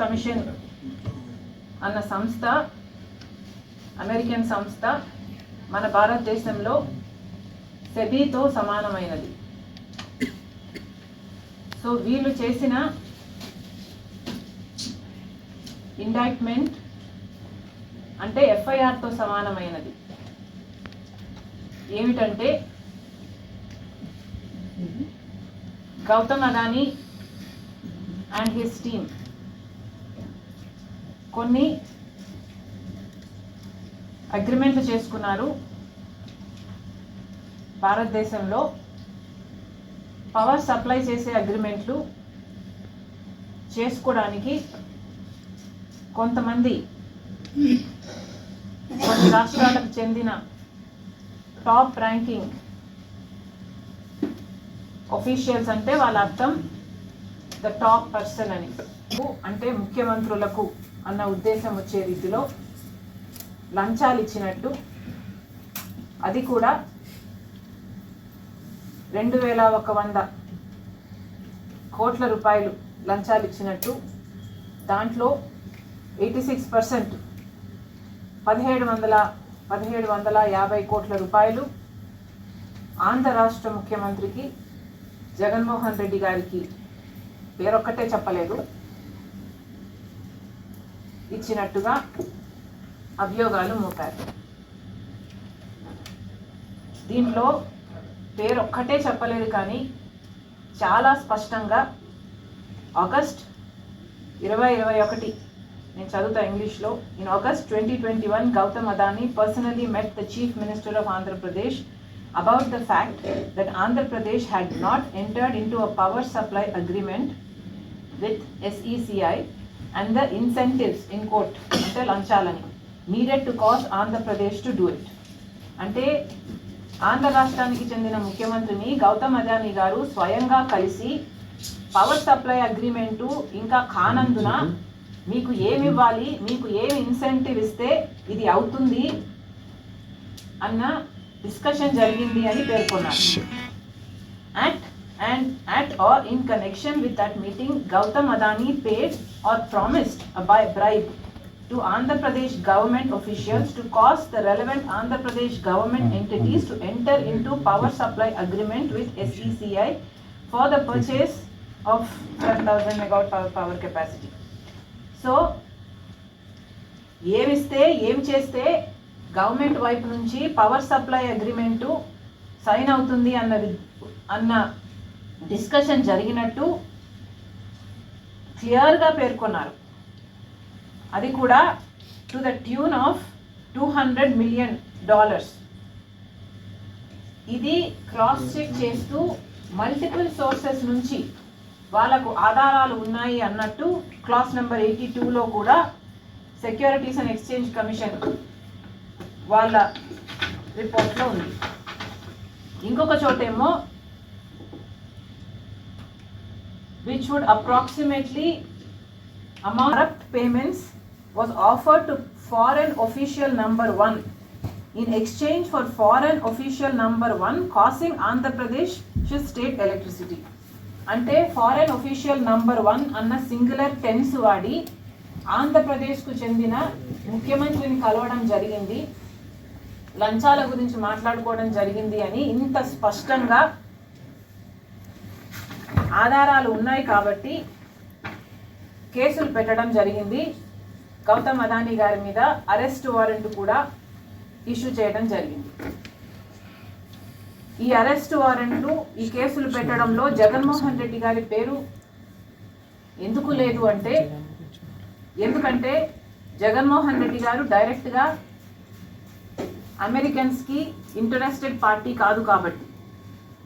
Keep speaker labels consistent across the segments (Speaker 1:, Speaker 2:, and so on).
Speaker 1: Commission అన్న సంస్థ American సంస్థ మన భారతదేశంలో సెబీతో సమానమైనది. సో వీళ్ళు చేసిన ఇండైట్మెంట్ అంటే ఎఫ్ఐఆర్తో సమానమైనది. ఏమిటంటే Gautam Adani and his team కొన్ని అగ్రిమెంట్లు చేసుకున్నారు భారతదేశంలో. పవర్ సప్లై చేసే అగ్రిమెంట్లు చేసుకోవడానికి కొంతమంది కొన్ని రాష్ట్రాలకు చెందిన టాప్ ర్యాంకింగ్ ఒఫీషియల్స్ అంటే వాళ్ళ అర్థం ద టాప్ పర్సన్ అని. అంటే ముఖ్యమంత్రులకు అన్న ఉద్దేశం వచ్చే రీతిలో లంచాలు ఇచ్చినట్టు అది కూడా రెండు వేల ఒక వంద కోట్ల రూపాయలు లంచాలు ఇచ్చినట్టు దాంట్లో ఎయిటీ సిక్స్ పర్సెంట్ పదిహేడు వందల పదిహేడు వందల యాభై కోట్ల రూపాయలు ఆంధ్ర రాష్ట్ర ముఖ్యమంత్రికి జగన్మోహన్ రెడ్డి గారికి. పేరొక్కటే చెప్పలేదు. ఇచ్చినట్టుగా అభియోగాలు మోపారు. దీంట్లో పేరు ఒక్కటే చెప్పలేదు కానీ చాలా స్పష్టంగా ఆగస్ట్ ఇరవై ఇరవై ఒకటి నేను చదువుతా ఇంగ్లీష్లో in August twenty twenty one Gautam Adani personally met the chief minister of Andhra Pradesh about the fact that Andhra Pradesh had not entered into a power supply agreement with SECI and the incentives in quote అంటే లంచాలని. To cause Andhra Pradesh to do it. అంటే ఆంధ్ర రాష్ట్రానికి చెందిన ముఖ్యమంత్రిని గౌతమ్ అదానీ గారు స్వయంగా కలిసి power supply agreement ఇంకా కానందున మీకు ఏమి ఇవ్వాలి మీకు ఏమి ఇన్సెంటివ్ ఇస్తే ఇది అవుతుంది అన్న డిస్కషన్ జరిగింది అని పేర్కొన్నారు. At and at or in connection with that meeting, Gautam Adani paid or promised a bi- bribe to Andhra Pradesh government officials to cause the relevant Andhra Pradesh government entities to enter into power supply agreement with SECI for the purchase of 10,000 megawatt power, power capacity. So, ఏమిస్తే ఏం చేస్తే government వైపు నుంచి power supply agreement sign అవుతుంది అన్న వి- అన్న discussion జరిగినట్టు క్లియర్గా పేర్కొన్నారు. అది కూడా to the tune of two hundred million dollars. ఇది క్రాస్ చెక్ చేస్తూ మల్టిపుల్ సోర్సెస్ నుంచి వాళ్ళకు ఆధారాలు ఉన్నాయి అన్నట్టు క్లాస్ నెంబర్ ఎయిటీ టూలో కూడా సెక్యూరిటీస్ అండ్ ఎక్స్చేంజ్ కమిషన్ వాళ్ళ రిపోర్ట్లో ఉంది. ఇంకొక చోటేమో which would approximately amount corrupt payments was offered to foreign official number one in exchange for foreign official number one causing Andhra Pradesh state electricity. అంటే foreign official number one అన్న singular tense వాడి ఆంధ్రప్రదేశ్కు చెందిన ముఖ్యమంత్రిని కలవడం జరిగింది లంచాల గురించి మాట్లాడుకోవడం జరిగింది అని ఇంత స్పష్టంగా ఆధారాలు ఉన్నాయి కాబట్టి కేసులు పెట్టడం జరిగింది. గౌతమ్ అదానీ గారి మీద అరెస్ట్ వారెంట్ కూడా ఇష్యూ చేయడం జరిగింది. ఈ అరెస్ట్ వారెంట్లు ఈ కేసులు పెట్టడంలో జగన్మోహన్ రెడ్డి గారి పేరు ఎందుకు లేదు అంటే ఎందుకంటే జగన్మోహన్ రెడ్డి గారు డైరెక్ట్గా అమెరికన్స్కి ఇంటరెస్టెడ్ పార్టీ కాదు కాబట్టి.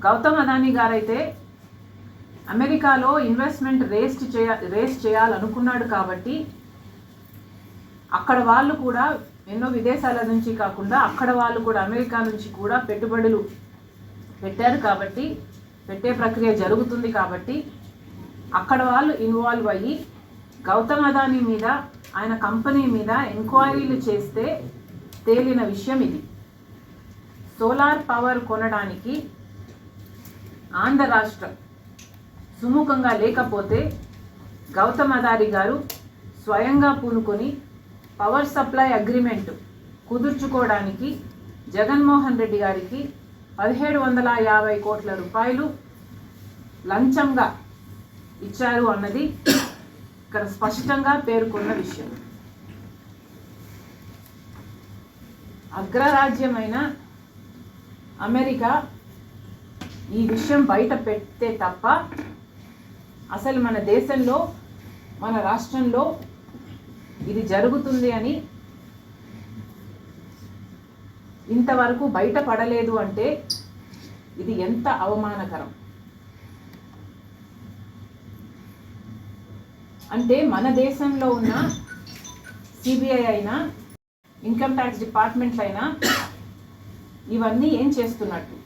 Speaker 1: గౌతమ్ అదానీ గారైతే అమెరికాలో ఇన్వెస్ట్మెంట్ రేస్ట్ చేయ రేస్ చేయాలనుకున్నాడు కాబట్టి అక్కడ వాళ్ళు కూడా ఎన్నో విదేశాల నుంచి కాకుండా అక్కడ వాళ్ళు కూడా అమెరికా నుంచి కూడా పెట్టుబడులు పెట్టారు కాబట్టి పెట్టే ప్రక్రియ జరుగుతుంది కాబట్టి అక్కడ వాళ్ళు ఇన్వాల్వ్ అయ్యి గౌతమ్ అదానీ మీద ఆయన కంపెనీ మీద ఎంక్వైరీలు చేస్తే తేలిన విషయం ఇది. సోలార్ పవర్ కొనడానికి ఆంధ్ర రాష్ట్రం సుముఖంగా లేకపోతే గౌతమ్ అదారి గారు స్వయంగా పూనుకొని పవర్ సప్లై అగ్రిమెంట్ కుదుర్చుకోవడానికి జగన్మోహన్ రెడ్డి గారికి పదిహేడు వందల యాభై కోట్ల రూపాయలు లంచంగా ఇచ్చారు అన్నది ఇక్కడ స్పష్టంగా పేర్కొన్న విషయం. అగ్రరాజ్యమైన అమెరికా ఈ విషయం బయట పెడితే తప్ప అసలు మన దేశంలో మన రాష్ట్రంలో ఇది జరుగుతుంది అని ఇంతవరకు బయటపడలేదు అంటే ఇది ఎంత అవమానకరం? అంటే మన దేశంలో ఉన్న సిబిఐ అయినా ఇన్కమ్ ట్యాక్స్ డిపార్ట్మెంట్స్ అయినా ఇవన్నీ ఏం చేస్తున్నట్టు?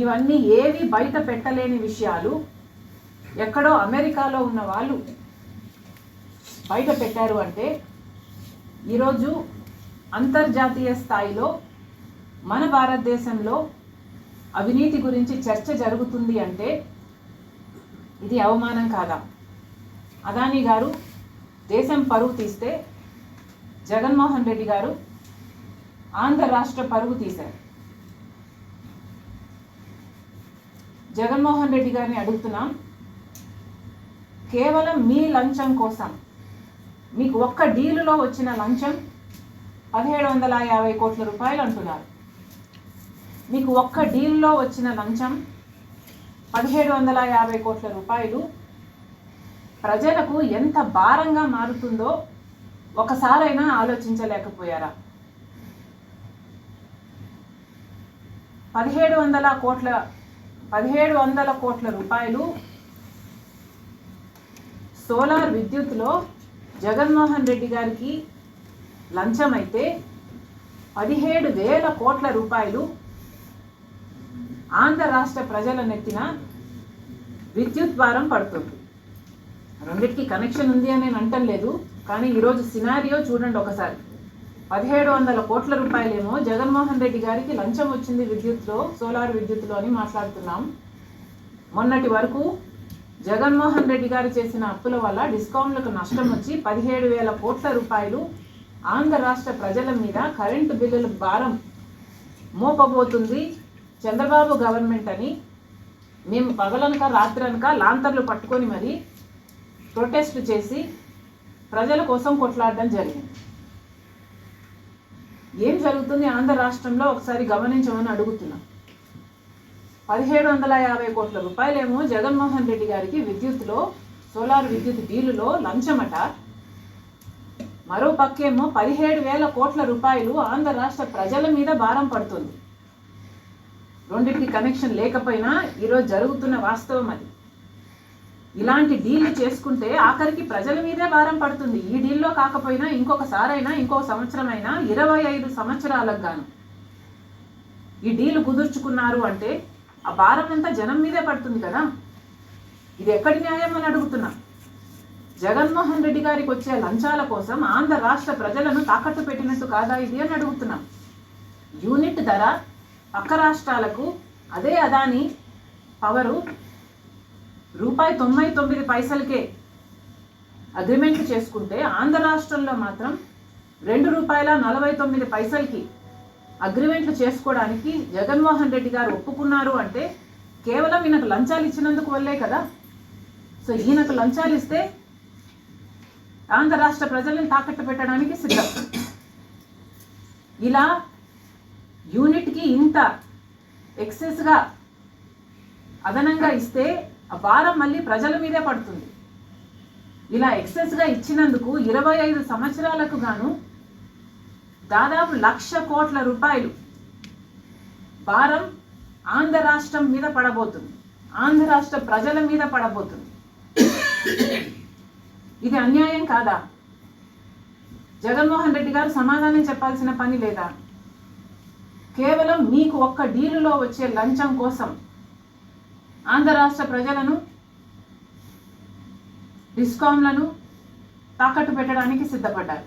Speaker 1: ఇవన్నీ ఏవి బయట పెట్టలేని విషయాలు ఎక్కడో అమెరికాలో ఉన్న వాళ్ళు బయట పెట్టారు అంటే ఈరోజు అంతర్జాతీయ స్థాయిలో మన భారతదేశంలో అవినీతి గురించి చర్చ జరుగుతుంది అంటే ఇది అవమానం కాదా? అదానీ గారు దేశం పరువు తీస్తే జగన్మోహన్ రెడ్డి గారు ఆంధ్ర రాష్ట్ర పరువు తీశారు. జగన్మోహన్ రెడ్డి గారిని అడుగుతున్నాం. కేవలం మీ లంచం కోసం మీకు ఒక్క డీలులో వచ్చిన లంచం పదిహేడు వందల యాభై కోట్ల రూపాయలు అంటున్నారు. మీకు ఒక్క డీల్లో వచ్చిన లంచం పదిహేడు వందల యాభై కోట్ల రూపాయలు. ప్రజలకు ఎంత భారంగా మారుతుందో ఒకసారైనా ఆలోచించలేకపోయారా? పదిహేడు వందల కోట్ల పదిహేడు వందల కోట్ల రూపాయలు సోలార్ విద్యుత్లో జగన్మోహన్ రెడ్డి గారికి లంచం అయితే పదిహేడు వేల కోట్ల రూపాయలు ఆంధ్ర రాష్ట్ర ప్రజల నెత్తిన విద్యుత్ భారం పడుతుంది. రెండింటికి కనెక్షన్ ఉంది అని నేను అంటం లేదు కానీ ఈరోజు సినారియో చూడండి ఒకసారి. పదిహేడు వందల కోట్ల రూపాయలేమో జగన్మోహన్ రెడ్డి గారికి లంచం వచ్చింది విద్యుత్లో సోలార్ విద్యుత్లో అని మాట్లాడుతున్నాం. మొన్నటి వరకు జగన్మోహన్ రెడ్డి గారు చేసిన అప్పుల వల్ల డిస్కౌంట్లకు నష్టం వచ్చి పదిహేడు వేల కోట్ల రూపాయలు ఆంధ్ర రాష్ట్ర ప్రజల మీద కరెంటు బిల్లుల భారం మోపబోతుంది చంద్రబాబు గవర్నమెంట్ అని. మేము పగలనక రాత్రనక లాంతర్లు పట్టుకొని మరి ప్రొటెస్ట్ చేసి ప్రజల కోసం కొట్లాడడం జరిగింది. ఏం జరుగుతుంది? ఆంధ్ర రాష్ట్రంలో ఒకసారి గమనించమని అడుగుతున్నాం. పదిహేడు వందల యాభై కోట్ల రూపాయలేమో జగన్మోహన్ రెడ్డి గారికి విద్యుత్లో సోలార్ విద్యుత్ బిల్లులో లంచమట. మరో పక్కేమో పదిహేడు వేల కోట్ల రూపాయలు ఆంధ్ర రాష్ట్ర ప్రజల మీద భారం పడుతుంది. రెండింటికి కనెక్షన్ లేకపోయినా ఈరోజు జరుగుతున్న వాస్తవం అది. ఇలాంటి డీల్ చేసుకుంటే ఆఖరికి ప్రజల మీదే భారం పడుతుంది. ఈ డీల్లో కాకపోయినా ఇంకొకసారైనా ఇంకో సంవత్సరం అయినా ఇరవై ఐదు సంవత్సరాలకు గాను. ఈ డీల్ కుదుర్చుకున్నారు అంటే ఆ భారం అంతా జనం మీదే పడుతుంది కదా? ఇది ఎక్కడి న్యాయం అని అడుగుతున్నా. జగన్మోహన్ రెడ్డి గారికి వచ్చే లంచాల కోసం ఆంధ్ర రాష్ట్ర ప్రజలను తాకట్టు పెట్టినట్టు కాదా ఇది అని అడుగుతున్నాం. యూనిట్ ధర పక్క రాష్ట్రాలకు అదే అదాని పవరు రూపాయి తొంభై తొమ్మిది పైసలకే అగ్రిమెంట్ చేసుకుంటే ఆంధ్ర రాష్ట్రంలో మాత్రం రెండు రూపాయల నలభై తొమ్మిది పైసలకి అగ్రిమెంట్లు చేసుకోవడానికి జగన్మోహన్ రెడ్డి గారు ఒప్పుకున్నారు అంటే కేవలం ఈయనకు లంచాలు ఇచ్చినందుకు వల్లే కదా. సో ఈయనకు లంచాలు ఇస్తే ఆంధ్ర రాష్ట్ర ప్రజలను తాకట్టు పెట్టడానికి సిద్ధం. ఇలా యూనిట్కి ఇంత ఎక్సెస్గా అదనంగా ఇస్తే ఆ భారం మళ్ళీ ప్రజల మీదే పడుతుంది. ఇలా ఎక్సెస్గా ఇచ్చినందుకు ఇరవై ఐదు సంవత్సరాలకు గాను దాదాపు లక్ష కోట్ల రూపాయలు భారం ఆంధ్ర రాష్ట్రం మీద పడబోతుంది. ఆంధ్ర రాష్ట్ర ప్రజల మీద పడబోతుంది. ఇది అన్యాయం కాదా? జగన్మోహన్ రెడ్డి గారు సమాధానం చెప్పాల్సిన పని లేదా? కేవలం మీకు ఒక్క డీలులో వచ్చే లంచం కోసం ఆంధ్ర రాష్ట్ర ప్రజలను డిస్కాంలను తాకట్టు పెట్టడానికి సిద్ధపడ్డారు.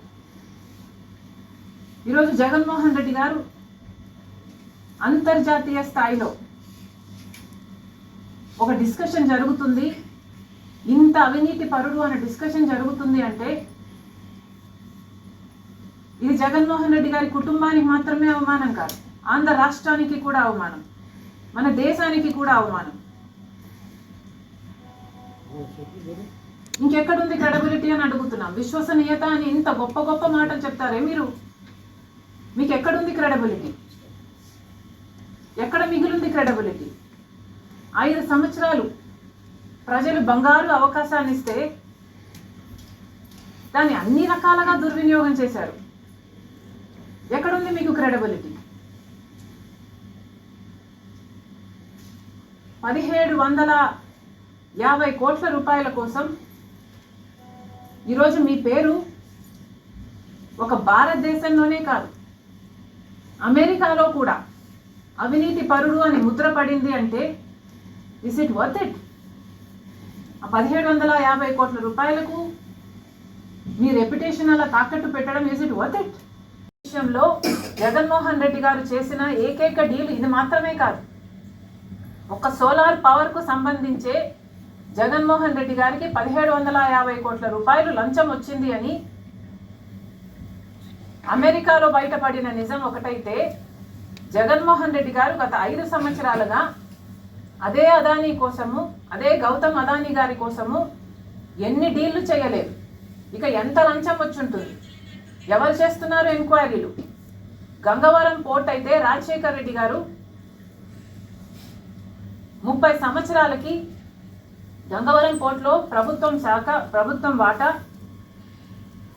Speaker 1: ఈరోజు జగన్మోహన్ రెడ్డి గారు అంతర్జాతీయ స్థాయిలో ఒక డిస్కషన్ జరుగుతుంది. ఇంత అవినీతి పరుడు అనే డిస్కషన్ జరుగుతుంది అంటే ఇది జగన్మోహన్ రెడ్డి గారి కుటుంబానికి మాత్రమే అవమానం కాదు. ఆంధ్ర రాష్ట్రానికి కూడా అవమానం. మన దేశానికి కూడా అవమానం. ఇంకెక్కడుంది క్రెడబిలిటీ అని అడుగుతున్నాం. విశ్వసనీయత అని ఇంత గొప్ప గొప్ప మాటలు చెప్తారే మీరు? మీకు ఎక్కడుంది క్రెడబిలిటీ ఎక్కడ మిగిలింది క్రెడబిలిటీ ఐదు సంవత్సరాలు ప్రజలు బంగారు అవకాశాన్ని ఇస్తే దాన్ని అన్ని రకాలుగా దుర్వినియోగం చేశారు. ఎక్కడుంది మీకు క్రెడబిలిటీ పదిహేడు వందల యాభై కోట్ల రూపాయల కోసం ఈరోజు మీ పేరు ఒక భారతదేశంలోనే కాదు అమెరికాలో కూడా. అవినీతి పరుడు అని ముద్ర పడింది అంటే ఇస్ ఇట్ వర్త్ ఇట్ ఆ పదిహేడు వందల యాభై కోట్ల రూపాయలకు మీ రెప్యుటేషన్ అలా తాకట్టు పెట్టడం ఇస్ ఇట్ వర్త్ ఇట్ విషయంలో జగన్మోహన్ రెడ్డి గారు చేసిన ఏకైక డీల్ ఇది మాత్రమే కాదు. ఒక సోలార్ పవర్కు సంబంధించే జగన్మోహన్ రెడ్డి గారికి పదిహేడు వందల యాభై కోట్ల రూపాయలు లంచం వచ్చింది అని అమెరికాలో బయటపడిన నిజం ఒకటైతే జగన్మోహన్ రెడ్డి గారు గత ఐదు సంవత్సరాలుగా అదే అదానీ కోసము అదే గౌతమ్ అదానీ గారి కోసము ఎన్ని డీళ్ళు చేయలేదు. ఇక ఎంత లంచం వచ్చుంటుంది? ఎవరు చేస్తున్నారు ఎంక్వైరీలు? గంగవరం పోర్ట్ అయితే రాజశేఖర్ రెడ్డి గారు ముప్పై సంవత్సరాలకి గంగవరం పోర్ట్లో ప్రభుత్వం శాఖ ప్రభుత్వం వాటా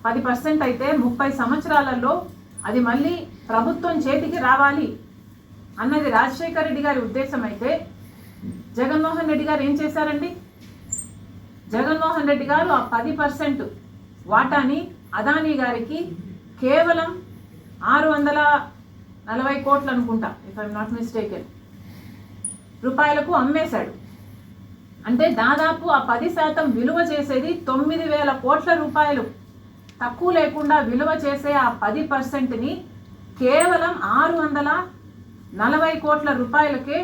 Speaker 1: పది పర్సెంట్ అయితే ముప్పై సంవత్సరాలలో అది మళ్ళీ ప్రభుత్వం చేతికి రావాలి అన్నది రాజశేఖర్ రెడ్డి గారి ఉద్దేశం అయితే. జగన్మోహన్ రెడ్డి గారు ఏం చేశారండి? జగన్మోహన్ రెడ్డి గారు ఆ పది పర్సెంట్ వాటాని అదానీ గారికి కేవలం ఆరు వందల నలభై కోట్లు అనుకుంటా ఇఫ్ ఐఎమ్ నాట్ మిస్టేకెన్ రూపాయలకు అమ్మేశాడు. అంటే దాదాపు ఆ పది శాతం విలువ చేసేది తొమ్మిది వేల కోట్ల రూపాయలు. తక్కువ లేకుండా విలువ చేసే ఆ పది పర్సెంట్ని కేవలం ఆరు వందల నలభై కోట్ల రూపాయలకే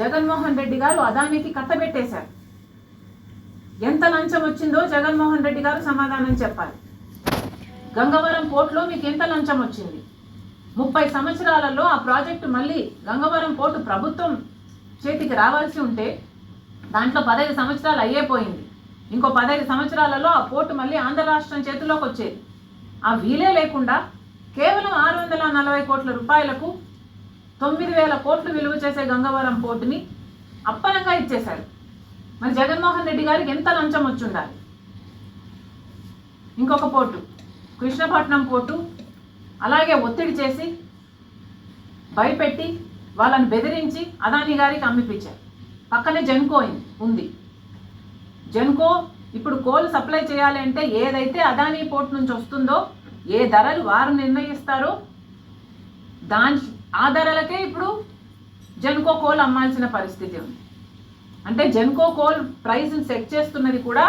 Speaker 1: జగన్మోహన్ రెడ్డి గారు అదానికి కట్టబెట్టేశారు. ఎంత లంచం వచ్చిందో జగన్మోహన్ రెడ్డి గారు సమాధానం చెప్పాలి. గంగవరం పోర్టులో మీకు ఎంత లంచం వచ్చింది? ముప్పై సంవత్సరాలలో ఆ ప్రాజెక్టు మళ్ళీ గంగవరం పోర్టు ప్రభుత్వం చేతికి రావాల్సి ఉంటే దాంట్లో పదహైదు సంవత్సరాలు అయ్యేపోయింది ఇంకో పదహైదు సంవత్సరాలలో ఆ పోర్టు మళ్ళీ ఆంధ్ర రాష్ట్రం చేతిలోకి వచ్చేది. ఆ వీలే లేకుండా కేవలం ఆరు వందల నలభై కోట్ల రూపాయలకు తొమ్మిది వేల కోట్లు విలువ చేసే గంగవరం పోర్టుని అప్పనంగా ఇచ్చేశారు. మరి జగన్మోహన్ రెడ్డి గారికి ఎంత లంచం వచ్చి ఉండాలి ఇంకొక పోర్టు కృష్ణపట్నం పోర్టు అలాగే ఒత్తిడి చేసి భయపెట్టి వాళ్ళని బెదిరించి అదాని గారికి అమ్మిపించారు. పక్కనే జెన్కో ఉంది జెన్కో ఇప్పుడు కోల్ సప్లై చేయాలి అంటే ఏదైతే అదానీ పోర్ట్ నుంచి వస్తుందో ఏ ధరలు వారు నిర్ణయిస్తారో దాని ఆ ధరలకే ఇప్పుడు జెన్కో కోల్ అమ్మాల్సిన పరిస్థితి ఉంది. అంటే జెన్కో కోల్ ప్రైస్ని సెట్ చేస్తున్నది కూడా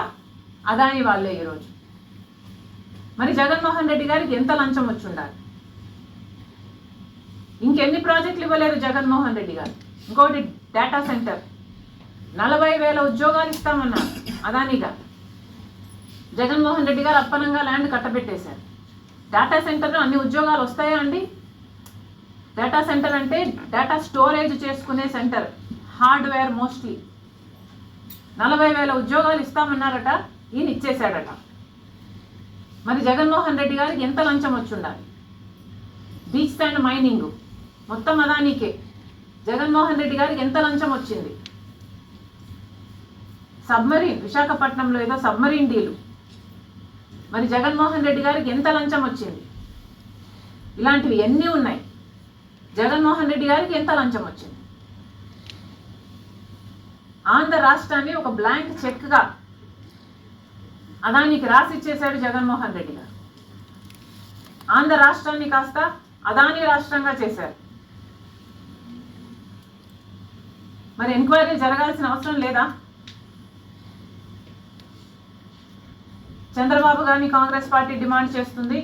Speaker 1: అదాని వాళ్ళే ఈరోజు మరి జగన్మోహన్ రెడ్డి గారికి ఎంత లంచం వచ్చి ఉండాలి? ఇంకెన్ని ప్రాజెక్టులు ఇవ్వలేరు జగన్మోహన్ రెడ్డి గారు. ఇంకోటి డేటా సెంటర్ నలభై వేల ఉద్యోగాలు ఇస్తామన్నారు. అదానిగా జగన్మోహన్ రెడ్డి గారు అప్పనంగా ల్యాండ్ కట్టబెట్టేశారు. డేటా సెంటర్లో అన్ని ఉద్యోగాలు వస్తాయా అండి? డేటా సెంటర్ అంటే డేటా స్టోరేజ్ చేసుకునే సెంటర్ హార్డ్వేర్ మోస్ట్లీ నలభై వేల ఉద్యోగాలు ఇస్తామన్నారట ఈయన ఇచ్చేశాడట మరి జగన్మోహన్ రెడ్డి గారికి ఎంత లంచం వచ్చుండాలి? బీచ్ స్టాండ్ మైనింగ్ మొత్తం అదానికే. జగన్మోహన్ రెడ్డి గారికి ఎంత లంచం వచ్చింది? సబ్మరీన్ విశాఖపట్నంలో ఏదో సబ్మరీన్ డీలు. మరి జగన్మోహన్ రెడ్డి గారికి ఎంత లంచం వచ్చింది? ఇలాంటివి ఎన్ని ఉన్నాయి? జగన్మోహన్ రెడ్డి గారికి ఎంత లంచం వచ్చింది? ఆంధ్ర రాష్ట్రాన్ని ఒక బ్లాంక్ చెక్గా అదానికి రాసి ఇచ్చేశాడు జగన్మోహన్ రెడ్డి గారు. ఆంధ్ర రాష్ట్రాన్ని కాస్త అదాని రాష్ట్రంగా చేశారు. మరి ఎంక్వైరీ జరగాల్సిన అవసరం లేదా? చంద్రబాబు గారిని కాంగ్రెస్ పార్టీ డిమాండ్ చేస్తుంది.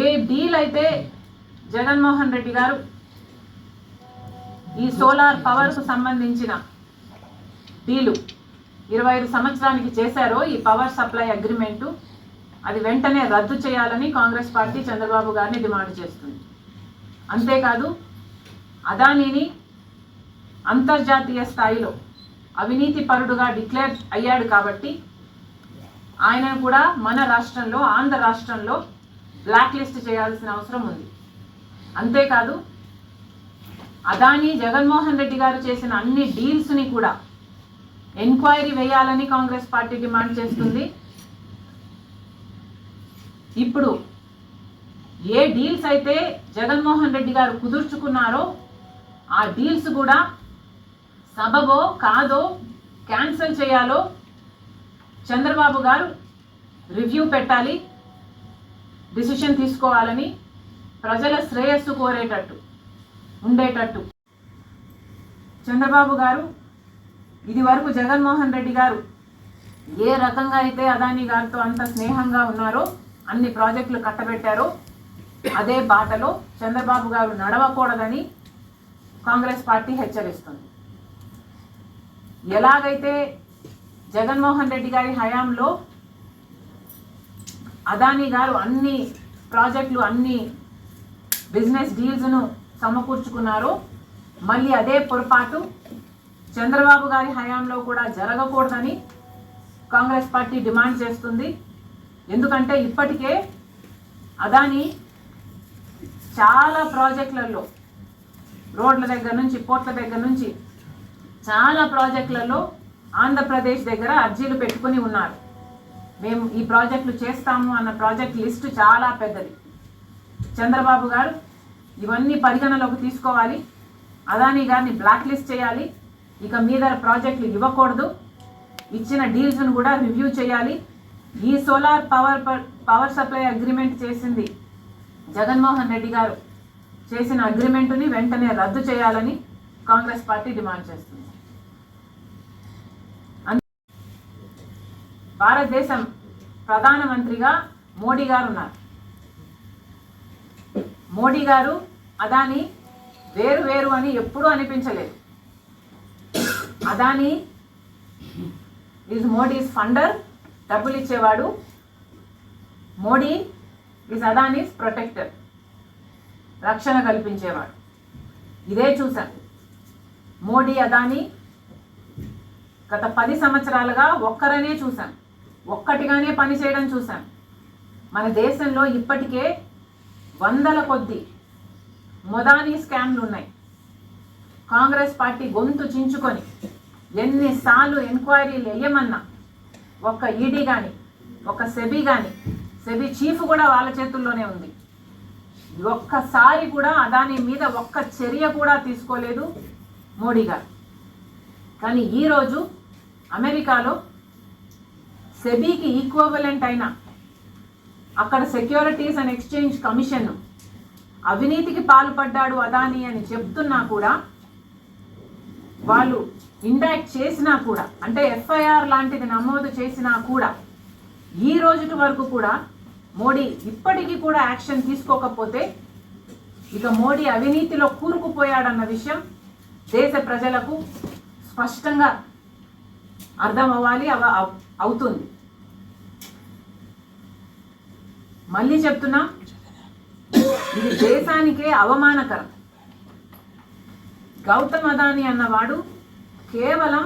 Speaker 1: ఏ డీల్ అయితే జగన్మోహన్ రెడ్డి గారు ఈ సోలార్ పవర్కు సంబంధించిన డీలు ఇరవై ఐదు సంవత్సరానికి చేశారో ఈ పవర్ సప్లై అగ్రిమెంటు అది వెంటనే రద్దు చేయాలని కాంగ్రెస్ పార్టీ చంద్రబాబు గారిని డిమాండ్ చేస్తుంది. అంతేకాదు అదానీని అంతర్జాతీయ స్థాయిలో అవినీతి పరుడుగా డిక్లేర్ అయ్యాడు కాబట్టి ఆయనను కూడా మన రాష్ట్రంలో ఆంధ్ర రాష్ట్రంలో బ్లాక్ లిస్ట్ చేయాల్సిన అవసరం ఉంది. అంతేకాదు అదానీ జగన్మోహన్ రెడ్డి గారు చేసిన అన్ని డీల్స్ని కూడా ఎంక్వైరీ వేయాలని కాంగ్రెస్ పార్టీ డిమాండ్ చేస్తుంది. ఇప్పుడు ఏ డీల్స్ అయితే జగన్మోహన్ రెడ్డి గారు కుదుర్చుకున్నారో ఆ డీల్స్ కూడా సబబో కాదో క్యాన్సిల్ చేయాలో చంద్రబాబు గారు రివ్యూ పెట్టాలి డిసిషన్ తీసుకోవాలని ప్రజల శ్రేయస్సు కోరేటట్టు ఉండేటట్టు. చంద్రబాబు గారు ఇది వరకు జగన్మోహన్ రెడ్డి గారు ఏ రకంగా అయితే అదానీ గారితో అంత స్నేహంగా ఉన్నారో అన్ని ప్రాజెక్టులు కట్టబెట్టారో అదే బాటలో చంద్రబాబు గారు నడవకూడదని కాంగ్రెస్ పార్టీ హెచ్చరిస్తుంది. ఎలాగైతే జగన్మోహన్ రెడ్డి గారి హయాంలో అదానీ గారు అన్ని ప్రాజెక్టులు అన్ని బిజినెస్ డీల్స్ను సమకూర్చుకున్నారో మళ్ళీ అదే పొరపాటు చంద్రబాబు గారి హయాంలో కూడా జరగకూడదని కాంగ్రెస్ పార్టీ డిమాండ్ చేస్తుంది. ఎందుకంటే ఇప్పటికే అదాని చాలా ప్రాజెక్టులలో రోడ్ల దగ్గర నుంచి పోర్ట్ల దగ్గర నుంచి చాలా ప్రాజెక్టులలో ఆంధ్రప్రదేశ్ దగ్గర అర్జీలు పెట్టుకుని ఉన్నారు. మేము ఈ ప్రాజెక్టులు చేస్తాము అన్న ప్రాజెక్ట్ లిస్టు చాలా పెద్దది. చంద్రబాబు గారు ఇవన్నీ పరిగణలోకి తీసుకోవాలి. అదానీ గారిని బ్లాక్ లిస్ట్ చేయాలి. ఇక మీద ప్రాజెక్టులు ఇవ్వకూడదు. ఇచ్చిన డీల్స్ను కూడా రివ్యూ చేయాలి. ఈ solar power power supply agreement చేసింది జగన్మోహన్ రెడ్డి గారు. చేసిన అగ్రిమెంటుని వెంటనే రద్దు చేయాలని కాంగ్రెస్ పార్టీ డిమాండ్ చేస్తుంది. భారతదేశం ప్రధానమంత్రిగా మోడీ గారు ఉన్నారు మోడీ గారు అదాని వేరు వేరు అని ఎప్పుడూ అనిపించలేదు. అదాని ఈజ్ మోడీస్ ఫండర్ డబ్బులు ఇచ్చేవాడు. మోడీ ఈజ్ అదానీస్ ప్రొటెక్టర్ రక్షణ కల్పించేవాడు. ఇదే చూశాను మోడీ అదాని గత పది సంవత్సరాలుగా ఒక్కరనే చూశాను ఒక్కటిగానే పనిచేయడం చూసాం మన దేశంలో ఇప్పటికే వందల కొద్ది మొదానీ స్కామ్లు ఉన్నాయి. కాంగ్రెస్ పార్టీ గొంతు చించుకొని ఎన్నిసార్లు ఎంక్వైరీలు వేయమన్నా ఒక్క ఈడీ కానీ ఒక సెబీ కానీ సెబీ చీఫ్ కూడా వాళ్ళ చేతుల్లోనే ఉంది. ఒక్కసారి కూడా అదాని మీద ఒక్క చర్య కూడా తీసుకోలేదు మోడీ గారు. కానీ ఈరోజు అమెరికాలో సెబీకి ఈక్వవలెంట్ అయిన అక్కడ సెక్యూరిటీస్ అండ్ ఎక్స్చేంజ్ కమిషన్ అవినీతికి పాల్పడ్డాడు అదాని అని చెప్తున్నా కూడా వాళ్ళు ఇండాక్ట్ చేసినా కూడా అంటే ఎఫ్ఐఆర్ లాంటిది నమోదు చేసినా కూడా ఈ రోజుటి వరకు కూడా మోడీ ఇప్పటికీ కూడా యాక్షన్ తీసుకోకపోతే ఇక మోడీ అవినీతిలో కూరుకుపోయాడన్న విషయం దేశ ప్రజలకు స్పష్టంగా అర్థం అవ్వాలి అవ అవుతుంది. మళ్ళీ చెప్తున్నా ఇది దేశానికే అవమానకరం. గౌతమ్ అదాని అన్నవాడు కేవలం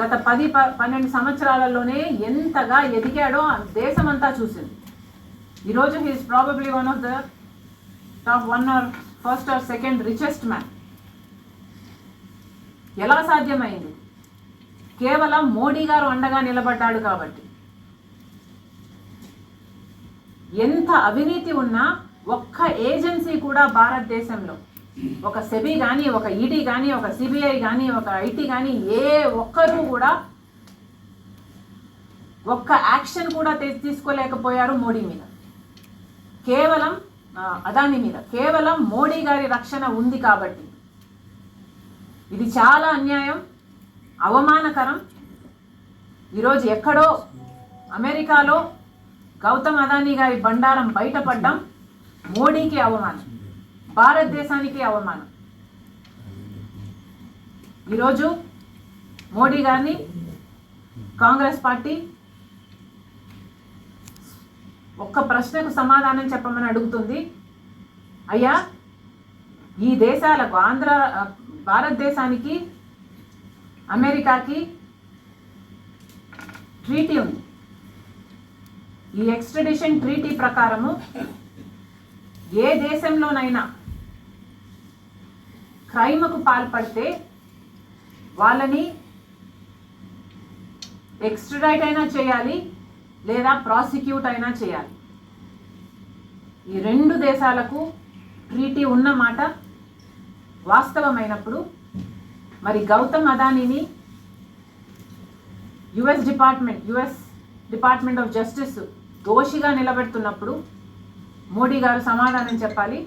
Speaker 1: గత పది ప పన్నెండు సంవత్సరాలలోనే ఎంతగా ఎదిగాడో దేశమంతా చూసింది. ఈరోజు he's probably one of the top one or first or second richest man ఎలా సాధ్యమైంది? కేవలం మోడీ గారు అండగా నిలబడ్డాడు కాబట్టి. ఎంత అవినీతి ఉన్నా ఒక్క ఏజెన్సీ కూడా భారతదేశంలో ఒక సెబీ కానీ ఒక ఈడీ కానీ ఒక సిబిఐ కానీ ఒక ఐటీ కానీ ఏ ఒక్కరూ కూడా ఒక్క యాక్షన్ కూడా తీసుకోలేకపోయారు మోడీ మీద. కేవలం అదాని మీద. కేవలం మోడీ గారి రక్షణ ఉంది కాబట్టి. ఇది చాలా అన్యాయం అవమానకరం. ఈరోజు ఎక్కడో అమెరికాలో గౌతమ్ అదానీ గారి బండారం బయటపడ్డం మోడీకి అవమానం భారతదేశానికి అవమానం. ఈరోజు మోడీ గారిని కాంగ్రెస్ పార్టీ ఒక్క ప్రశ్నకు సమాధానం చెప్పమని అడుగుతుంది. అయ్యా ఈ దేశాలకు ఆంధ్ర భారతదేశానికి అమెరికాకి ట్రీటీ ఉంది. ఈ ఎక్స్ట్రడిషన్ ట్రీటీ ప్రకారము ఏ దేశంలోనైనా క్రైమ్కు పాల్పడితే వాళ్ళని ఎక్స్ట్రడైట్ అయినా చేయాలి లేదా ప్రాసిక్యూట్ అయినా చేయాలి. ఈ రెండు దేశాలకు ట్రీటీ ఉన్న మాట వాస్తవమైనప్పుడు మరి Gautam అదానీని US department US department of justice దోషిగా నిలబెడుతున్నప్పుడు మోడీ గారు సమాధానం చెప్పాలి.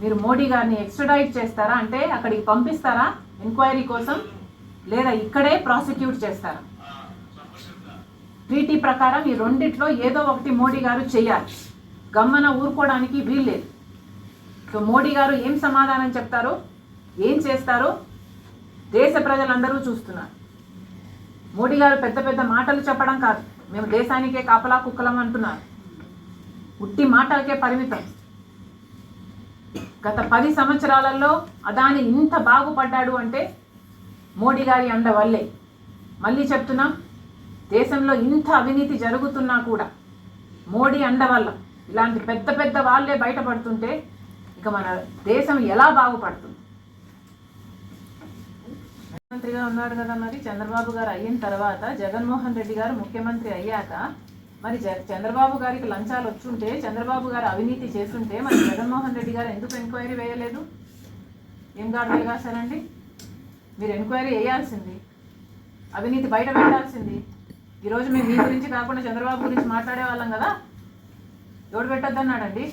Speaker 1: మీరు మోడీ గారిని ఎక్స్ట్రడైట్ చేస్తారా? అంటే అక్కడికి పంపిస్తారా? ఎంక్వైరీ కోసం లేదా ఇక్కడే ప్రాసిక్యూట్ చేస్తారా? ట్రీటీ ప్రకారం ఈ రెండిట్లో ఏదో ఒకటి మోడీ గారు చేయాలి. గమ్మన ఊరుకోవడానికి వీల్లేదు. సో మోడీ గారు ఏం సమాధానం చెప్తారో ఏం చేస్తారో దేశ ప్రజలందరూ చూస్తున్నారు. మోడీ గారు పెద్ద పెద్ద మాటలు చెప్పడం కాదు. మేము దేశానికే కాపలా కుక్కలం అంటున్నారు. ఉట్టి మాటలకే పరిమితం. గత పది సంవత్సరాలలో అదాని ఇంత బాగుపడ్డాడు అంటే మోడీ గారి అండ వల్లే. మళ్ళీ చెప్తున్నాం దేశంలో ఇంత అవినీతి జరుగుతున్నా కూడా మోడీ అండ వల్ల ఇలాంటి పెద్ద పెద్ద వాళ్ళే బయటపడుతుంటే ఇక మన దేశం ఎలా బాగుపడుతుంది? ముఖ్యమంత్రిగా ఉన్నాడు కదా మరి? చంద్రబాబు గారు అయిన తర్వాత జగన్మోహన్ రెడ్డి గారు ముఖ్యమంత్రి అయ్యాక మరి చంద్రబాబు గారికి లంచాలు వచ్చుంటే చంద్రబాబు గారు అవినీతి చేస్తుంటే మరి జగన్మోహన్ రెడ్డి గారు ఎందుకు ఎంక్వైరీ వేయలేదు? ఏం గాడుదలు కాశారండి మీరు ఎంక్వైరీ వేయాల్సింది. అవినీతి బయట పెట్టాల్సింది. ఈరోజు మేము మీ గురించి కాకుండా చంద్రబాబు గురించి మాట్లాడే వాళ్ళం కదా? ఎవడు పెట్టొద్దన్నాడండి.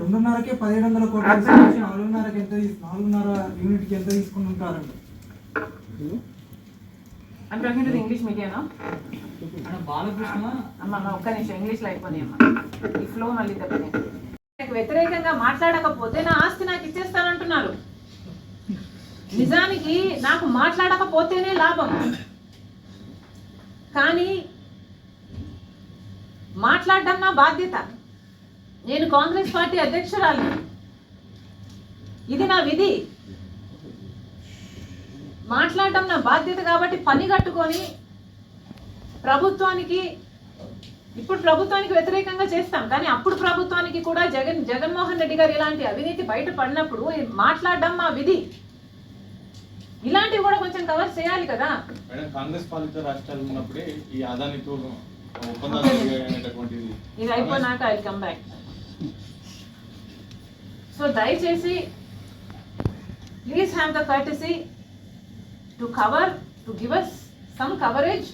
Speaker 2: రెండున్నరకే పదిహేడు వందల కోట్ల నాలుగున్నరకి ఎంత నాలుగున్నర యూనిట్కి ఎంత తీసుకుని ఉంటారండి?
Speaker 1: అంటే టాకింగ్ టు ఇంగ్లీష్ మీడియానా
Speaker 2: అంటే బాలకృష్ణ
Speaker 1: అమ్మ ఒక్క నిమిషం ఇంగ్లీష్లో అయిపోయి అమ్మ. ఈ ఫ్లో మళ్ళీ దెబ్బతింది నాకు వ్యతిరేకంగా మాట్లాడకపోతే నా ఆస్తి నాకు ఇచ్చేస్తానంటున్నారు. నిజానికి నాకు మాట్లాడకపోతేనే లాభం. కానీ మాట్లాడడం నా బాధ్యత. నేను కాంగ్రెస్ పార్టీ అధ్యక్షురాలిని. ఇది నా విధి. మాట్లాడడం నా బాధ్యత కాబట్టి పని కట్టుకొని ప్రభుత్వానికి ఇప్పుడు ప్రభుత్వానికి వ్యతిరేకంగా చేస్తాం. కానీ అప్పుడు ప్రభుత్వానికి కూడా జగన్ జగన్మోహన్ రెడ్డి గారు ఇలాంటి అవినీతి బయటపడినప్పుడు మాట్లాడడం మా విధి. ఇలాంటివి కూడా కొంచెం కవర్ చేయాలి కదా.
Speaker 3: మేడం కాంగ్రెస్ పాలిత రాష్ట్రాలు ఉన్నప్పుడే ఈ
Speaker 1: ఇది అయిపోయినాక ఐ కమ్ బ్యాక్ సో దయచేసి please have the courtesy to cover to give us some coverage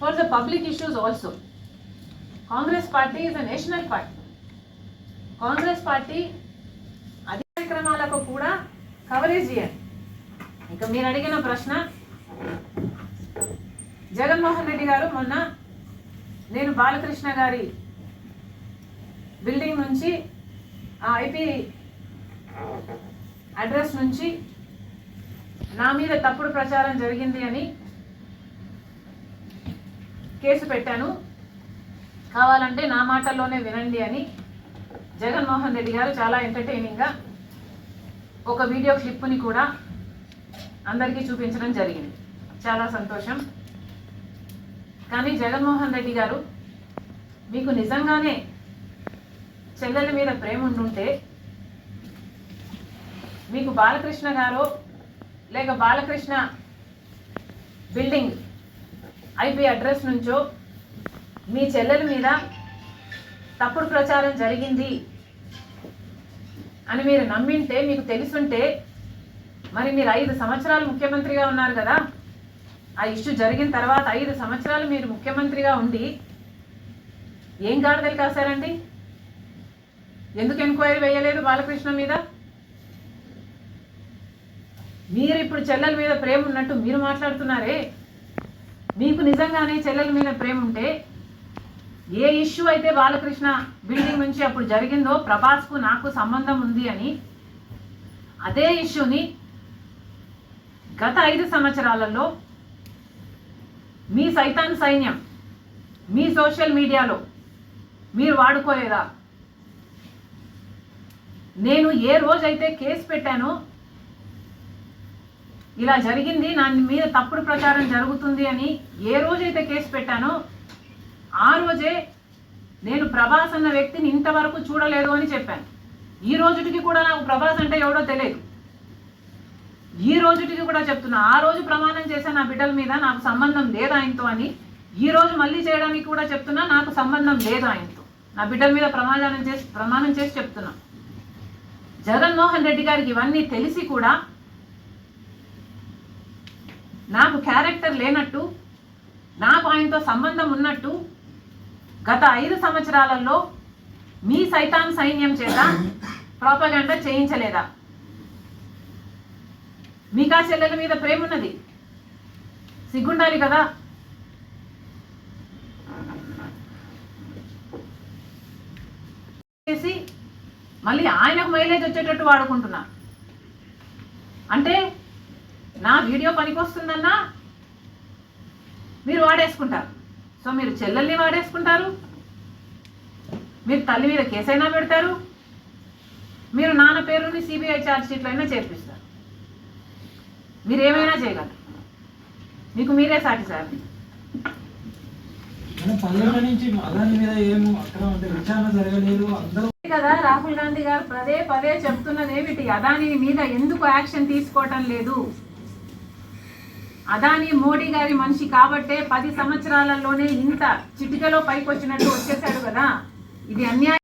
Speaker 1: for the public issues also Congress party is a national party Congress party అదే కార్యక్రమాలకు కూడా కవరేజ్ చేయాలి ఇక మీరు అడిగిన ప్రశ్న జగన్మోహన్ రెడ్డి గారు మొన్న నేను బాలకృష్ణ గారి బిల్డింగ్ నుంచి ఆ ఐపీ అడ్రస్ నుంచి నా మీద తప్పుడు ప్రచారం జరిగింది అని కేసు పెట్టాను. కావాలంటే నా మాటల్లోనే వినండి అని జగన్మోహన్ రెడ్డి గారు చాలా ఎంటర్టైనింగ్గా ఒక వీడియో క్లిప్ని కూడా అందరికీ చూపించడం జరిగింది. చాలా సంతోషం. కానీ జగన్మోహన్ రెడ్డి గారు మీకు నిజంగానే చెల్లెల మీద ప్రేమ ఉండుంటే మీకు బాలకృష్ణ గారు లేక బాలకృష్ణ బిల్డింగ్ ఐపీ అడ్రస్ నుంచో మీ చెల్లెల మీద తప్పుడు ప్రచారం జరిగింది అని మీరు నమ్మింటే మీకు తెలుసుంటే మరి మీరు ఐదు సంవత్సరాలు ముఖ్యమంత్రిగా ఉన్నారు కదా. ఆ ఇష్యూ జరిగిన తర్వాత ఐదు సంవత్సరాలు మీరు ముఖ్యమంత్రిగా ఉండి ఏం గాడిదలు కాశారండి? ఎందుకు ఎంక్వైరీ వేయలేదు బాలకృష్ణ మీద? మీరు ఇప్పుడు చెల్లెల మీద ప్రేమ ఉన్నట్టు మీరు మాట్లాడుతున్నారే? మీకు నిజంగానే చెల్లెల మీద ప్రేమ ఉంటే ఏ ఇష్యూ అయితే బాలకృష్ణ బిల్డింగ్ నుంచి అప్పుడు జరిగిందో ప్రభాస్కు నాకు సంబంధం ఉంది అని అదే ఇష్యూని గత ఐదు సంవత్సరాలలో మీ సైతాన్ సైన్యం మీ సోషల్ మీడియాలో మీరు వాడుకోలేదా? నేను ఏ రోజైతే కేసు పెట్టానో ఇలా జరిగింది నా మీద తప్పుడు ప్రచారం జరుగుతుంది అని ఏ రోజైతే కేసు పెట్టానో ఆ రోజే నేను ప్రభాస్ అన్న వ్యక్తిని ఇంతవరకు చూడలేదు అని చెప్పాను. ఈ రోజుటికి కూడా నాకు ప్రభాస్ అంటే ఎవడో తెలియదు. ఈ రోజుటికి కూడా చెప్తున్నా ఆ రోజు ప్రమాణం చేశా నా బిడ్డల మీద నాకు సంబంధం లేదు ఆయనతో అని ఈ రోజు మళ్ళీ చేయడానికి కూడా చెప్తున్నా నాకు సంబంధం లేదు ఆయనతో. నా బిడ్డల మీద ప్రమాణం చేసి ప్రమాణం చేసి చెప్తున్నా. జగన్మోహన్ రెడ్డి గారికి ఇవన్నీ తెలిసి కూడా నాకు క్యారెక్టర్ లేనట్టు నాకు ఆయనతో సంబంధం ఉన్నట్టు గత ఐదు సంవత్సరాలలో మీ సైతాన్ సైన్యం చేత ప్రాపగండ చేయించలేదా? మీకా చెల్లెల మీద ప్రేమ ఉన్నది? సిగ్గుండాలి కదా? చేసి మళ్ళీ ఆయనకు మైలేజ్ వచ్చేటట్టు వాడుకుంటున్నా. అంటే నా వీడియో పనికొస్తుందన్నా? మీరు వాడేసుకుంటారు. సో మీరు చెల్లెల్ని వాడేసుకుంటారు. మీరు తల్లి మీద కేసైనా పెడతారు. మీరు నాన్న పేరుని సిబిఐ ఛార్జ్ షీట్లో అయినా చేర్పిస్తారు. మీరు ఏమైనా చేయగలరు. మీకు మీరే సాటి సార్ కదా రాహుల్ గాంధీ గారు పదే పదే చెప్తున్నది ఏమిటి అదాని మీద ఎందుకు యాక్షన్ తీసుకోవటం లేదు? అదాని మోడీ గారి మనిషి కాబట్టే పది సంవత్సరాలలోనే ఇంత చిటికలో పైకి వచ్చినట్టు వచ్చేసాడు కదా. ఇది అన్యాయం.